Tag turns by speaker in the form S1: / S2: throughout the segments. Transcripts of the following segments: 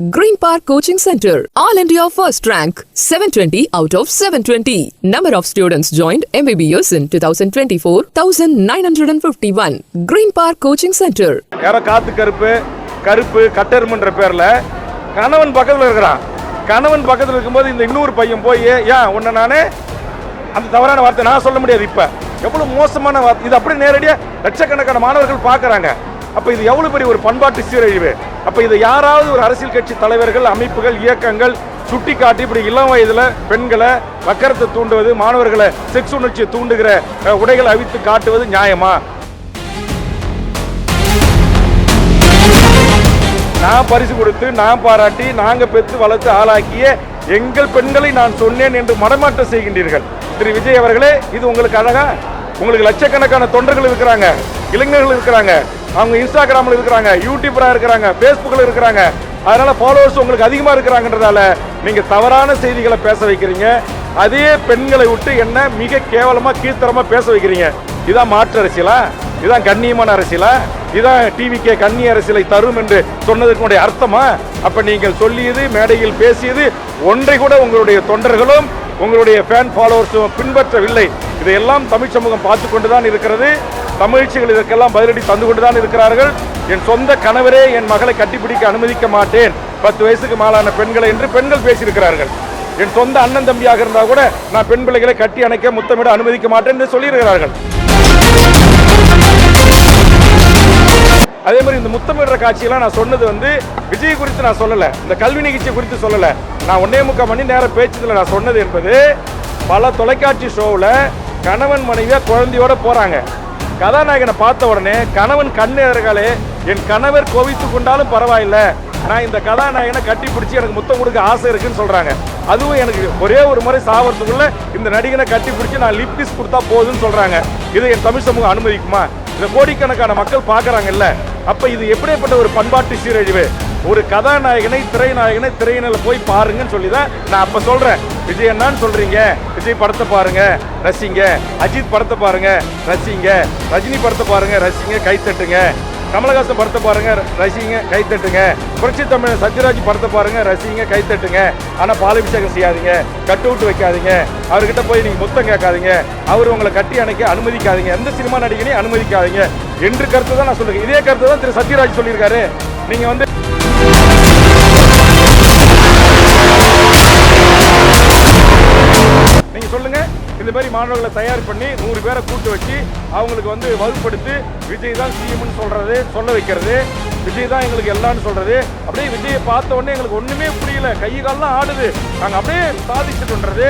S1: Green Park Coaching Center, All India First Rank, 720 out of 720. Number of students joined MBBS in 2024, 1951. Green Park Coaching Center.
S2: யாரோ காத்து கருப்பு கருப்பு கட்டெருமன்ற பேர்ல கணவன் பக்கத்தில் இருக்கிறான் கணவன் பக்கத்தில் இருக்கும்போது இந்த இன்னொரு பையன் போய் ஏன் உன்னை நானே அந்த தவறான வார்த்தை நான் சொல்ல முடியாது இப்போ எவ்வளோ மோசமான வார்த்தை இது அப்படியே நேரடியாக லட்சக்கணக்கான மாணவர்கள் பார்க்குறாங்க அப்போ இது எவ்வளோ பெரிய ஒரு பண்பாட்டு சீரழிவு? அப்போ இது யாராவது ஒரு அரசியல் கட்சி தலைவர்கள் அமைப்புகள் இயக்கங்கள் சுட்டி காட்டி இப்படி இளம் வயதில் பெண்களை வக்கரத்தை தூண்டுவது மாணவர்களை செக்ஸ் உணர்ச்சியை தூண்டுகிற உடைகளை அவித்து காட்டுவது நியாயமா? நான் பரிசு கொடுத்து நான் பாராட்டி நாங்கள் பெற்று வளர்த்து ஆளாக்கிய எங்கள் பெண்களை நான் சொன்னேன் என்று மடமாற்றம் செய்கின்றீர்கள். திரு. விஜய் அவர்களே இது உங்களுக்கு அழகா? உங்களுக்கு லட்சக்கணக்கான தொண்டர்கள் இருக்கிறாங்க இளைஞர்கள் இருக்கிறாங்க. அவங்க இன்ஸ்டாகிராமில் இருக்கிறாங்க யூடியூபரா இருக்கிறாங்க ஃபேஸ்புக்கில் இருக்கிறாங்க. அதனால் ஃபாலோவர்ஸ் உங்களுக்கு அதிகமாக இருக்கிறாங்கன்றதால நீங்கள் தவறான செய்திகளை பேச வைக்கிறீங்க. அதே பெண்களை விட்டு என்ன மிக கேவலமாக கீழ்த்தரமா பேச வைக்கிறீங்க. இதான் மாற்று அரசியலா? இதான் கண்ணியமான அரசியலா? இதான் டிவிக்கே கண்ணி அரசியலை தரும் என்று சொன்னதற்குடைய அர்த்தமா? அப்ப நீங்கள் சொல்லியது மேடையில் பேசியது ஒன்றை கூட உங்களுடைய தொண்டர்களும் உங்களுடைய ஃபேன் ஃபாலோவர்ஸும் பின்பற்றவில்லை. இதையெல்லாம் தமிழ் சமூகம் பார்த்து கொண்டுதான் இருக்கிறது. தமிழ்ச்சிகள் இதற்கெல்லாம் பதிலடி தந்து கொண்டுதான் இருக்கிறார்கள். என் சொந்த கணவரே என் மகளை கட்டிப்பிடிக்க அனுமதிக்க மாட்டேன். பத்து வயசுக்கு மேலான பெண்களை என்று பெண்கள் பேசியிருக்கிறார்கள். என் சொந்த அண்ணன் தம்பியாக இருந்தால் கூட நான் பெண் பிள்ளைகளை கட்டி அணைக்க முத்தமிட அனுமதிக்க மாட்டேன் என்று சொல்லியிருக்கிறார்கள். அதே மாதிரி இந்த முத்தமிடுற காட்சியெல்லாம் நான் சொன்னது வந்து விஜய் குறித்து நான் சொல்லலை. இந்த கல்வி நிகழ்ச்சி குறித்து சொல்லலை. நான் ஒன்னே முக்கால் மணி நேரம் பேச்சதில் நான் சொன்னது என்பது பல தொலைக்காட்சி ஷோவில் கணவன் மனைவியாக குழந்தையோட போகிறாங்க கதாநாயகனை பார்த்த உடனே கணவன் கண்ணு எதிர்காலே என் கணவர் கோவித்து கொண்டாலும் பரவாயில்ல. நான் இந்த கதாநாயகனை கட்டி பிடிச்சி எனக்கு முத்தம் கொடுக்க ஆசை இருக்குன்னு சொல்கிறாங்க அதுவும் எனக்கு ஒரே ஒரு முறை சாவறதுக்குள்ள இந்த நடிகனை கட்டி பிடிச்சி நான் லிப்டிஸ் கொடுத்தா போதுன்னு சொல்கிறாங்க இதை என் தமிழ் சமூகம் அனுமதிக்குமா? இந்த கோடிக்கணக்கான மக்கள் பார்க்குறாங்கல்ல. அப்போ இது எப்படிப்பட்ட ஒரு பண்பாட்டு சீரழிவு? ஒரு கதாநாயகனை திரைநாயகனை திரையினில் போய் பாருங்கன்னு சொல்லி தான் நான் அப்போ சொல்கிறேன் விஜய் என்னன்னு சொல்றீங்க. விஜய் படத்தை பாருங்க ரசிங்க. அஜித் படத்தை பாருங்க ரசிங்க. ரஜினி படத்தை பாருங்க ரசிங்க கைத்தட்டுங்க கமலஹாசன் படத்தை பாருங்க ரசிங்க கைத்தட்டுங்க புரட்சி தமிழ் சத்யராஜ் படத்தை பாருங்க ரசிங்க கைத்தட்டுங்க ஆனால் பாலாபிஷேகம் செய்யாதீங்க. கட் அவுட் வைக்காதீங்க. அவர்கிட்ட போய் நீங்கள் முத்தம் கேட்காதீங்க. அவர் உங்களை கட்டி அணைக்க அனுமதிக்காதீங்க. எந்த சினிமா நடிகனையும் அனுமதிக்காதீங்க. என்று கருத்து தான் நான் சொல்லுங்கள் இதே கருத்து தான் திரு சத்யராஜ் சொல்லியிருக்காரு. நீங்கள் வந்து இந்த மாதிரி மாணவர்களை தயார் பண்ணி நூறு பேரை கூட்டு வச்சு அவங்களுக்கு வந்து வகுப்படுத்தி விஜய் தான் சிஎம்னு சொல்கிறது சொல்ல வைக்கிறது. விஜய் தான் எங்களுக்கு எல்லாம்னு சொல்கிறது அப்படியே விஜயை பார்த்த உடனே எங்களுக்கு ஒன்றுமே புரியல. கை கால்லாம் ஆடுது. நாங்கள் அப்படியே சாதிச்சுட்டுன்றது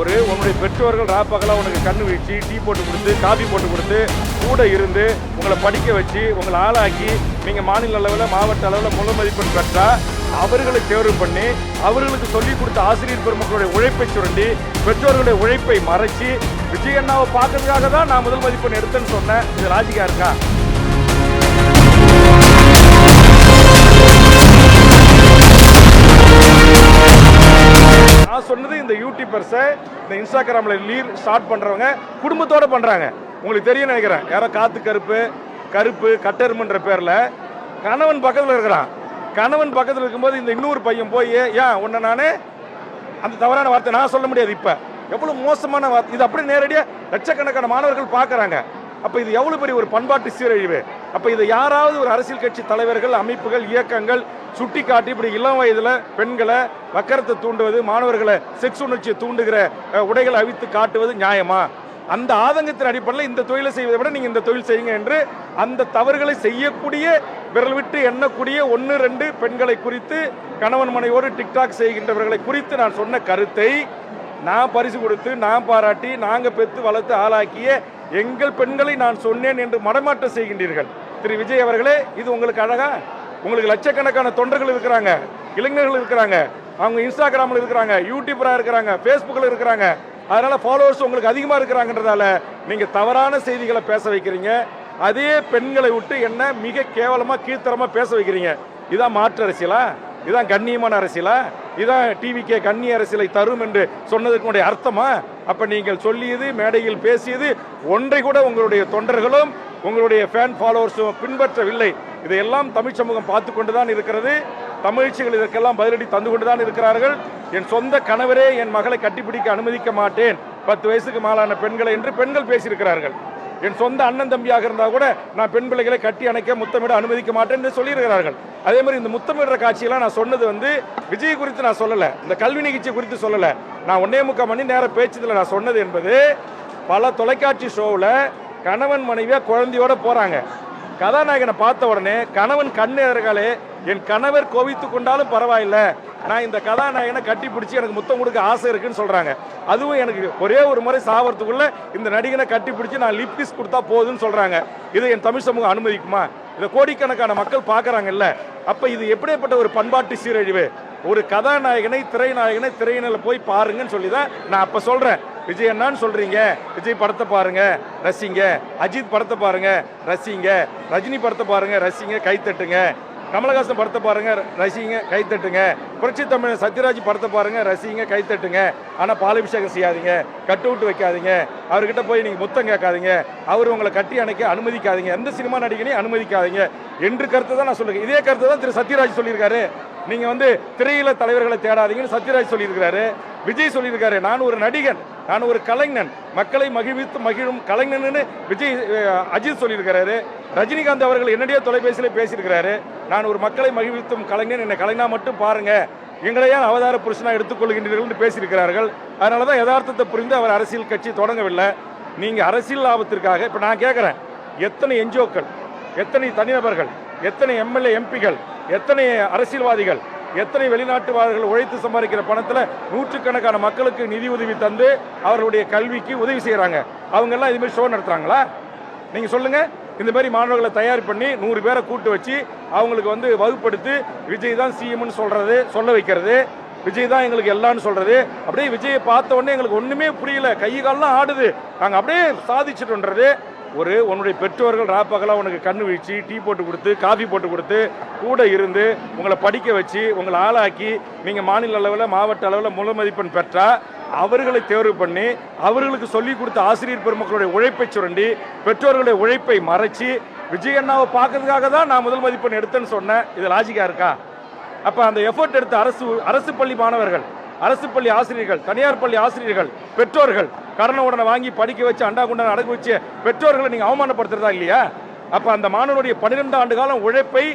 S2: ஒரு உன்னுடைய பெற்றோர்கள் ராப்பகலாக உனக்கு கண்ணு வீழ்ச்சி டீ போட்டு கொடுத்து காபி போட்டு கொடுத்து கூட இருந்து உங்களை படிக்க வச்சு உங்களை ஆளாக்கி நீங்கள் மாநில அளவில் மாவட்ட அளவில் முதல் மதிப்பெண் பெற்றால் அவர்களை தேர்வு பண்ணி அவர்களுக்கு சொல்லிக் கொடுத்த ஆசிரியர் பெருமக்களுடைய உழைப்பை சுரண்டி பெற்றோர்களுடைய உழைப்பை மறைச்சி விஜயண்ணாவை பார்க்கறதுக்காக தான் நான் முதல் மதிப்பெண் எடுத்தேன்னு சொன்னேன் இது ராஜிகா இருக்கா? நான் சொன்னது இந்த யூடியூபர்ஸை இந்த இன்ஸ்டாகிராமில் லீர் ஸ்டார்ட் பண்ணுறவங்க குடும்பத்தோடு பண்ணுறாங்க உங்களுக்கு தெரியும் நினைக்கிறேன். யாரோ காத்து கருப்பு கருப்பு கட்டருமுன்ற பேரில் கணவன் பக்கத்தில் இருக்கிறான். கணவன் பக்கத்தில் இருக்கும்போது இந்த இன்னொரு பையன் போய் ஏன் உன்னை நானே அந்த தவறான வார்த்தை நான் சொல்ல முடியாது இப்போ. எவ்வளோ மோசமான வார்த்தை. இது அப்படி நேரடியாக லட்சக்கணக்கான மாணவர்கள் பார்க்குறாங்க. அப்போ இது எவ்வளோ பெரிய ஒரு பண்பாட்டு சீரழிவு. அப்போ இதை யாராவது ஒரு அரசியல் கட்சி தலைவர்கள் அமைப்புகள் இயக்கங்கள் சுட்டி காட்டி இப்படி இளம் வயதில் பெண்களை வக்கரத்தை தூண்டுவது மாணவர்களை செக்ஸ் உணர்ச்சியை தூண்டுகிற உடைகளை அவித்து காட்டுவது நியாயமா? அந்த ஆதங்கத்தின் அடிப்படையில் இந்த தொழிலை செய்வதை விட நீங்கள் இந்த தொழில் செய்யுங்க என்று அந்த தவறுகளை செய்யக்கூடிய விரல் விட்டு எண்ணக்கூடிய ஒன்று ரெண்டு பெண்களை குறித்து கணவன் மனைவோடு டிக்டாக் செய்கின்றவர்களை குறித்து நான் சொன்ன கருத்தை நான் பரிசு கொடுத்து நான் பாராட்டி நாங்கள் பெற்று வளர்த்து ஆளாக்கிய எங்கள் பெண்களை நான் சொன்னேன் என்று மடமாற்றம் செய்கின்றீர்கள். திரு விஜய் அவர்களே இது உங்களுக்கு அழகா? உங்களுக்கு லட்சக்கணக்கான தொண்டர்கள் இருக்கிறாங்க இளைஞர்கள் இருக்கிறாங்க அவங்க இன்ஸ்டாகிராமில் இருக்கிறாங்க யூடியூப்பராக இருக்கிறாங்க ஃபேஸ்புக்கில் இருக்கிறாங்க. அதனால ஃபாலோவர்ஸ் உங்களுக்கு அதிகமாக இருக்கிறாங்கன்றதால நீங்கள் தவறான செய்திகளை பேச வைக்கிறீங்க. அதே பெண்களை விட்டு என்ன மிக கேவலமாக கீழ்த்தரமாக பேச வைக்கிறீங்க. இதான் மாற்று அரசியலா? இதான் கண்ணியமான அரசியலா? இதான் டிவிக்கே கண்ணி அரசியலை தரும் என்று சொன்னதற்குடைய அர்த்தமா? அப்போ நீங்கள் சொல்லியது மேடையில் பேசியது ஒன்றை கூட உங்களுடைய தொண்டர்களும் உங்களுடைய ஃபேன் ஃபாலோவர்ஸும் பின்பற்றவில்லை. இதையெல்லாம் தமிழ் சமூகம் பார்த்து கொண்டுதான் இருக்கிறது. தமிழ்ச்சிகள் இதற்கெல்லாம் பதிலடி தந்து கொண்டுதான் இருக்கிறார்கள். என் சொந்த கணவரே என் மகளை கட்டிப்பிடிக்க அனுமதிக்க மாட்டேன். பத்து வயசுக்கு மேலான பெண்களை என்று பெண்கள் பேசியிருக்கிறார்கள். என் சொந்த அண்ணன் தம்பியாக இருந்தால் கூட நான் பெண் பிள்ளைகளை கட்டி அணைக்க முத்தமிட அனுமதிக்க மாட்டேன் என்று சொல்லியிருக்கிறார்கள். அதே மாதிரி இந்த முத்தமிடுற காட்சியெல்லாம் நான் சொன்னது வந்து விஜய் குறித்து நான் சொல்லலை. இந்த கல்வி நிகழ்ச்சி குறித்து சொல்லலை. நான் ஒன்னே முக்கால் மணி நேரம் பேச்சதில் நான் சொன்னது என்பது பல தொலைக்காட்சி ஷோவில் கணவன் மனைவியாக குழந்தையோட போகிறாங்க கதாநாயகனை பார்த்த உடனே கணவன் கண் எதிர்காலே என் கணவர் கோவித்து கொண்டாலும் பரவாயில்ல. நான் இந்த கதாநாயகனை கட்டி பிடிச்சி எனக்கு முத்தம் கொடுக்க ஆசை இருக்குன்னு சொல்கிறாங்க அதுவும் எனக்கு ஒரே ஒரு முறை சாவறதுக்குள்ளே இந்த நடிகனை கட்டி பிடிச்சி நான் லிப்டிஸ் கொடுத்தா போதுன்னு சொல்கிறாங்க இதை என் தமிழ் சமூகம் அனுமதிக்குமா? இதை கோடிக்கணக்கான மக்கள் பார்க்குறாங்கல்ல. அப்போ இது எப்படிப்பட்ட ஒரு பண்பாட்டு சீரழிவு? ஒரு கதாநாயகனை திரைநாயகனை திரையினில் போய் பாருங்கன்னு சொல்லி தான் நான் அப்போ சொல்கிறேன் விஜய் என்னன்னு சொல்றீங்க. விஜய் படத்தை பாருங்க ரசிங்க. அஜித் படத்தை பாருங்க ரசிங்க. ரஜினி படத்தை பாருங்க ரசிங்க கைத்தட்டுங்க கமலஹாசன் படத்தை பாருங்க ரசிங்க கைத்தட்டுங்க புரட்சி தமிழ் சத்யராஜ் படத்தை பாருங்க ரசிங்க கைத்தட்டுங்க ஆனால் பாலாபிஷேகம் செய்யாதீங்க கட் அவுட் வைக்காதீங்க. அவர்கிட்ட போய் நீங்கள் முத்தம் கேட்காதீங்க. அவர் உங்களை கட்டி அணைக்க அனுமதிக்காதீங்க. எந்த சினிமா நடிகனையும் அனுமதிக்காதீங்க. என்று கருத்தை தான் நான் சொல்லுங்கள் இதே கருத்து தான் திரு சத்யராஜ் சொல்லியிருக்காரு. நீங்கள் வந்து திரையில தலைவர்களை தேடாதீங்கன்னு சத்யராஜ் சொல்லியிருக்கிறாரு விஜய் சொல்லியிருக்காரு. நான் ஒரு நடிகன் நான் ஒரு கலைஞன் மக்களை மகிழ்வித்து மகிழும் கலைஞன்னு விஜய் அஜித் சொல்லியிருக்கிறாரு. ரஜினிகாந்த் அவர்கள் என்னுடைய தொலைபேசியில் பேசியிருக்கிறாரு. நான் ஒரு மக்களை மகிழ்வித்தும் கலைஞன் என்னை கலைஞனா மட்டும் பாருங்க. எங்களையே அவதார புருஷனாக எடுத்துக்கொள்கின்றீர்கள் என்று பேசியிருக்கிறார்கள். அதனால தான் யதார்த்தத்தை புரிந்து அவர் அரசியல் கட்சி தொடங்கவில்லை. நீங்கள் அரசியல் லாபத்திற்காக இப்போ நான் கேட்குறேன் எத்தனை என்ஜிஓக்கள் எத்தனை தனிநபர்கள் எத்தனை எம்எல்ஏ எம்பிகள் எத்தனை அரசியல்வாதிகள் எத்தனை வெளிநாட்டுவார்கள் உழைத்து சம்பாதிக்கிற பணத்தில் நூற்றுக்கணக்கான மக்களுக்கு நிதி உதவி தந்து அவர்களுடைய கல்விக்கு உதவி செய்கிறாங்க அவங்கெல்லாம் இதுமாரி ஷோ நடத்துகிறாங்களா நீங்கள் சொல்லுங்கள் இந்த மாதிரி மாணவர்களை தயார் பண்ணி நூறு பேரை கூட்டு வச்சு அவங்களுக்கு வந்து வகுப்படுத்தி விஜய் தான் சிஎம்னு சொல்கிறது சொல்ல வைக்கிறது. விஜய் தான் எங்களுக்கு எல்லாம்னு சொல்கிறது அப்படியே விஜயை பார்த்த உடனே எங்களுக்கு ஒன்றுமே புரியல. கை கால்லாம் ஆடுது. நாங்கள் அப்படியே சாதிச்சிட்டோன்றது. ஒரு உன்னுடைய பெற்றோர்கள் ராப்பகலாக உனக்கு கண் வீழ்ச்சி டீ போட்டு கொடுத்து காஃபி போட்டு கொடுத்து கூட இருந்து உங்களை படிக்க வச்சு உங்களை ஆளாக்கி நீங்கள் மாநில அளவில் மாவட்ட அளவில் முழு மதிப்பெண் பெற்றால் அவர்களை தேர்வு பண்ணி அவர்களுக்கு சொல்லி கொடுத்த ஆசிரியர் பெருமக்களுடைய உழைப்பை சுரண்டி பெற்றோர்களுடைய உழைப்பை மறைச்சி விஜய் அண்ணாவை பார்க்கறதுக்காக தான் நான் முதல் மதிப்பெண் எடுத்தேன்னு சொன்னேன். இது லாஜிக்காக இருக்கா? அப்போ அந்த எஃபர்ட் எடுத்த அரசு அரசு பள்ளி மாணவர்கள் அரசு பள்ளி ஆசிரியர்கள் தனியார் பள்ளி ஆசிரியர்கள் பெற்றோர்கள் கரண உடனே வாங்கி படிக்க வச்சு அண்டா குண்டா அடகு வச்சு பெற்றோர்களை நீங்க அவமானப்படுத்துறதா இல்லையா? அப்ப அந்த மாணவனுடைய பன்னிரெண்டு ஆண்டு காலம் உழைப்பை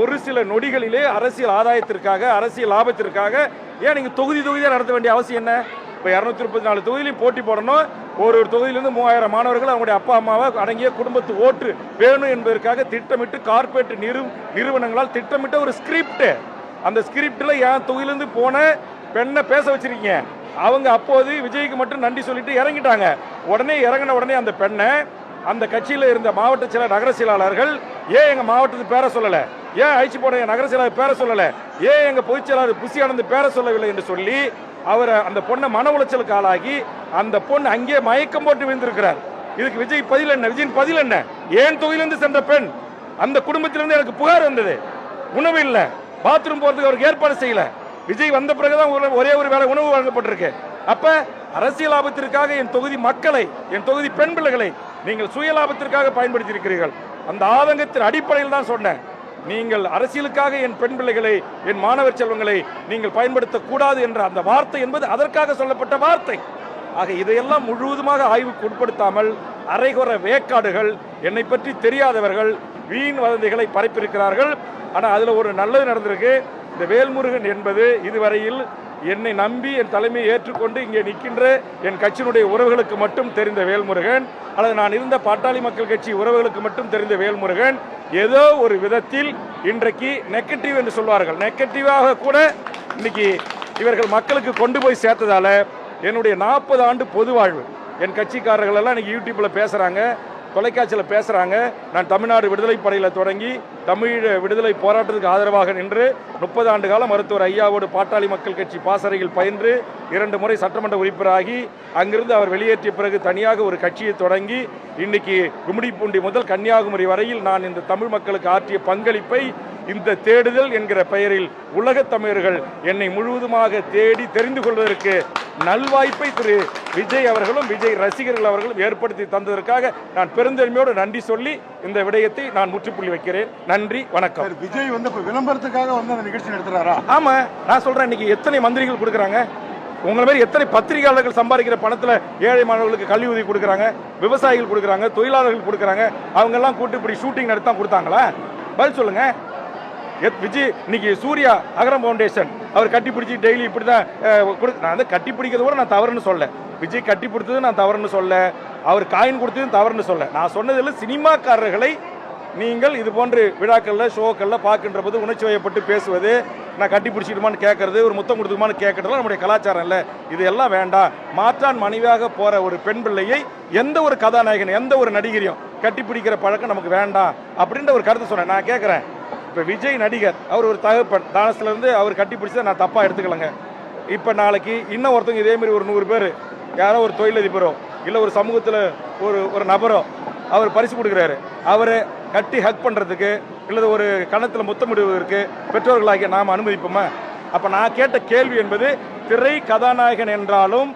S2: ஒரு சில நொடிகளிலே அரசியல் ஆதாயத்திற்காக அரசியல் லாபத்திற்காக ஏன் நீங்க தொகுதி தொகுதியாக நடத்த வேண்டிய அவசியம் என்ன? இப்போ இரநூத்தி முப்பத்தி நாலு தொகுதியிலையும் போட்டி போடணும். ஒரு ஒரு தொகுதியிலிருந்து மூவாயிரம் மாணவர்கள் அவங்களுடைய அப்பா அம்மாவை அடங்கிய குடும்பத்து ஓட்டு வேணும் என்பதற்காக திட்டமிட்டு கார்ப்பரேட் நிறு நிறுவனங்களால் திட்டமிட்ட ஒரு ஸ்கிரிப்ட். அந்த ஸ்கிரிப்டில் என் தொகுதியிலேருந்து போன பெண்ணை பேச வச்சிருக்கீங்க. அவங்க அப்போது விஜய்க்கு மட்டும் நன்றி சொல்லிட்டு இறங்கிட்டாங்க. உடனே இறங்கின உடனே அந்த பெண்ணை அந்த கட்சியில் இருந்த மாவட்ட சில நகர செயலாளர்கள் ஏன் எங்கள் மாவட்டத்து பேரை சொல்லலை? ஏன் அழிச்சு போன நகர செயலாளர் பேரை சொல்லலை? ஏன் எங்கள் பொதுச் செயலாளர் புசி ஆனந்த் பேரை சொல்லவில்லை என்று சொல்லி அவரை அந்த பொண்ணை மன உளைச்சலுக்கு ஆளாகி அந்த பொண்ணு அங்கேயே மயக்கம் போட்டு விழுந்திருக்கிறார். இதுக்கு விஜய் பதில் என்ன? விஜயின் பதில் என்ன? ஏன் தொகுதியிலிருந்து சென்ற பெண்? அந்த குடும்பத்திலிருந்து எனக்கு புகார் வந்தது. உணவு இல்லை. பாத்ரூம் போகிறதுக்கு அவருக்கு ஏற்பாடு செய்யலை. விஜய் வந்த பிறகுதான் ஒரு- ஒரே ஒரு வேளை உணவு வழங்கப்பட்டிருக்கு. அப்ப அரசியல் லாபத்திற்காக என் தொகுதி மக்களை என் தொகுதி பெண் பிள்ளைகளை நீங்கள் சுய லாபத்திற்காக பயன்படுத்தி இருக்கிறீர்கள் அந்த ஆதங்கத்தின் அடிப்படையில் தான் சொன்னேன். நீங்கள் அரசியலுக்காக என் பெண் பிள்ளைகளை என் மாணவர் செல்வங்களை நீங்கள் பயன்படுத்தக்கூடாது என்ற அந்த வார்த்தை என்பது அதற்காக சொல்லப்பட்ட வார்த்தை. ஆக இதையெல்லாம் முழுவதுமாக ஆய்வுக்கு உட்படுத்தாமல் அரைகுற வேக்காடுகள் என்னை பற்றி தெரியாதவர்கள் வீண் வதந்திகளை பரப்பியிருக்கிறார்கள். ஆனால் அதில் ஒரு நல்லது நடந்திருக்கு. இந்த வேல்முருகன் என்பது இதுவரையில் என்னை நம்பி என் தலைமையை ஏற்றுக்கொண்டு இங்கே நிற்கின்ற என் கட்சியினுடைய உறவுகளுக்கு மட்டும் தெரிந்த வேல்முருகன் அல்லது நான் இருந்த பாட்டாளி மக்கள் கட்சி உறவுகளுக்கு மட்டும் தெரிந்த வேல்முருகன் ஏதோ ஒரு விதத்தில் இன்றைக்கு நெகட்டிவ் என்று சொல்வார்கள். நெகட்டிவாக கூட இன்னைக்கு இவர்கள் மக்களுக்கு கொண்டு போய் சேர்த்ததால என்னுடைய நாற்பது ஆண்டு பொது வாழ்வு என் கட்சிக்காரர்கள் எல்லாம் இன்னைக்கு யூடியூப்பில் பேசுகிறாங்க தொலைக்காட்சியில் பேசுகிறாங்க நான் தமிழ்நாடு விடுதலை படையில் தொடங்கி தமிழ் விடுதலை போராட்டத்துக்கு ஆதரவாக நின்று முப்பது ஆண்டு காலம் மருத்துவர் ஐயாவோடு பாட்டாளி மக்கள் கட்சி பாசறையில் பயின்று இரண்டு முறை சட்டமன்ற உறுப்பினராகி அங்கிருந்து அவர் வெளியேற்றிய பிறகு தனியாக ஒரு கட்சியை தொடங்கி இன்னைக்கு கும்மிடிப்பூண்டி முதல் கன்னியாகுமரி வரையில் நான் இந்த தமிழ் மக்களுக்கு ஆற்றிய பங்களிப்பை இந்த தேடுதல் என்கிற பெயரில் உலகத் தமிழர்கள் என்னை முழுவதுமாக தேடி தெரிந்து கொள்வதற்கு நல்வாய்ப்பை திரு விஜய் அவர்களும் விஜய் ரசிகர்கள் அவர்களும் ஏற்படுத்தி தந்ததற்காக நான் பெருந்தன்மையோடு நன்றி சொல்லி இந்த விடயத்தை நான் முற்றுப்புள்ளி வைக்கிறேன். நன்றி வணக்கம்.
S3: விஜய் வந்து இப்போ விளம்பரத்துக்காக வந்து அந்த நிகழ்ச்சி நடத்துறாரா?
S2: ஆமா நான் சொல்றேன் இன்னைக்கு எத்தனை மந்திரிகள் கொடுக்குறாங்க? உங்களை மாதிரி எத்தனை பத்திரிகையாளர்கள் சம்பாதிக்கிற பணத்துல ஏழை மாணவர்களுக்கு கல்வி உதவி கொடுக்குறாங்க விவசாயிகள் கொடுக்குறாங்க தொழிலாளர்கள் கொடுக்குறாங்க அவங்க எல்லாம் கூட்டு இப்படி ஷூட்டிங் நடத்தி தான் கொடுத்தாங்களா? பதில் சொல்லுங்க. எத் விஜய் இன்னைக்கு சூர்யா அகரம் ஃபவுண்டேஷன் அவர் கட்டி பிடிச்சி டெய்லி இப்படி தான் கொடு நான் வந்து கட்டி பிடிக்கிறது கூட நான் தவறுன்னு சொல்ல. விஜய் கட்டி பிடித்தது நான் தவறுன்னு சொல்ல. அவர் காயின் கொடுத்ததும் தவறுன்னு சொல்ல. நான் சொன்னதில் சினிமாக்காரர்களை நீங்கள் இது போன்று விழாக்களில் ஷோக்களில் பார்க்கின்ற போது உணர்ச்சி வயப்பட்டு பேசுவது நான் கட்டி பிடிச்சிடுமான்னு கேட்கறது ஒரு முத்தம் கொடுத்துக்குமான்னு கேட்கறதுலாம் நம்முடைய கலாச்சாரம் இல்லை. இது எல்லாம் வேண்டாம். மாற்றான் மனைவியாக போகிற ஒரு பெண் பிள்ளையை எந்த ஒரு கதாநாயகன் எந்த ஒரு நடிகரையும் கட்டி பிடிக்கிற பழக்கம் நமக்கு வேண்டாம் அப்படின்ற ஒரு கருத்து சொன்னேன். நான் கேட்குறேன். இப்போ விஜய் நடிகர் அவர் ஒரு தகப்பன். தானஸ்லேருந்து அவர் கட்டி பிடிச்சதை நான் தப்பாக எடுத்துக்கலங்க. இப்போ நாளைக்கு இன்னும் ஒருத்தவங்க இதேமாரி ஒரு நூறு பேர் யாரோ ஒரு தொழிலதிபரோ இல்லை ஒரு சமூகத்தில் ஒரு ஒரு நபரோ அவர் பரிசு கொடுக்குறாரு. அவரை கட்டி ஹக் பண்ணுறதுக்கு இல்லை ஒரு கணத்தில் முத்தமிடுவதற்கு பெற்றோர்களாகிய நாம் அனுமதிப்போமா? அப்போ நான் கேட்ட கேள்வி என்பது திரை கதாநாயகன் என்றாலும்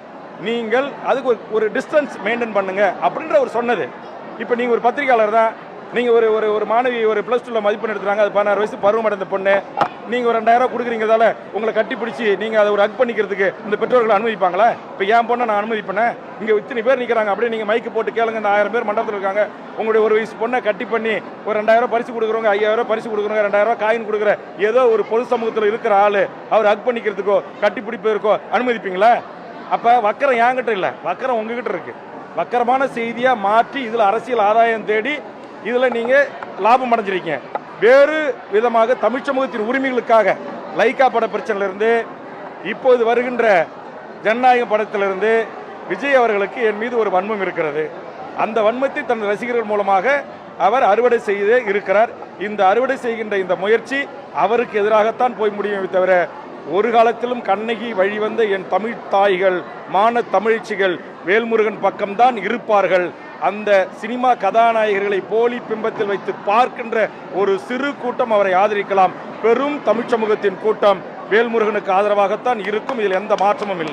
S2: நீங்கள் அதுக்கு ஒரு ஒரு டிஸ்டன்ஸ் மெயின்டைன் பண்ணுங்க அப்படின்ற ஒரு சொன்னது. இப்போ நீங்கள் ஒரு பத்திரிகையாளர் தான் நீங்கள் ஒரு ஒரு ஒரு மாணவி ஒரு ப்ளஸ் டூவில் மதிப்பெண் எடுத்துறாங்க அது பதினாறு வயசு பருவம் அடைந்த பொண்ணு. நீங்கள் ஒரு ரெண்டாயிரம் கொடுக்குறீங்கிறதால உங்களை கட்டி பிடிச்சி நீங்கள் அதை ஒரு ஹக் பண்ணிக்கிறதுக்கு இந்த பெற்றோர்களை அனுமதிப்பாங்களா? இப்போ என் பொண்ணை நான் அனுமதிப்பேன்? இங்கே இத்தனை பேர் நிற்கிறாங்க அப்படியே நீங்கள் மைக்கு போட்டு கேளுங்க. இந்த ஆயிரம் பேர் மண்டபத்தில் இருக்காங்க. உங்களுடைய ஒரு வயசு பொண்ணை கட்டி பண்ணி ஒரு ரெண்டாயிரம் பரிசு கொடுக்குறவங்க ஐயாயிரம் பரிசு கொடுக்குறவங்க ரெண்டாயிரம் காயின் கொடுக்குற ஏதோ ஒரு பொது சமூகத்தில் இருக்கிற ஆள் அவர் ஹக் பண்ணிக்கிறதுக்கோ கட்டி பிடிப்பதற்கோ அனுமதிப்பீங்களா? அப்போ வக்கரம் என்கிட்ட இல்லை. வக்கரம் உங்ககிட்ட இருக்குது வக்கரமான செய்தியாக மாற்றி இதில் அரசியல் ஆதாயம் தேடி இதில் நீங்கள் லாபம் அடைஞ்சிருக்கீங்க. வேறு விதமாக தமிழ் சமூகத்தின் உரிமைகளுக்காக லைக்கா பட பிரச்சனையிலிருந்து இப்போது வருகின்ற ஜனநாயக படத்திலிருந்து விஜய் அவர்களுக்கு என் மீது ஒரு வன்மம் இருக்கிறது. அந்த வன்மத்தை தனது ரசிகர்கள் மூலமாக அவர் அறுவடை செய்து இருக்கிறார். இந்த அறுவடை செய்கின்ற இந்த முயற்சி அவருக்கு எதிராகத்தான் போய் முடியுமே தவிர ஒரு காலத்திலும் கண்ணகி வழிவந்த என் தமிழ் தாய்கள் மான தமிழ்ச்சிகள் வேல்முருகன் பக்கம்தான் இருப்பார்கள். அந்த சினிமா கதாநாயகர்களை போலி பிம்பத்தில் வைத்து பார்க்கின்ற ஒரு சிறு கூட்டம் அவரை ஆதரிக்கலாம். பெரும் தமிழ்ச்சமூகத்தின் கூட்டம் வேல்முருகனுக்கு ஆதரவாகத்தான் இருக்கும். இதில் எந்த மாற்றமும் இல்லை.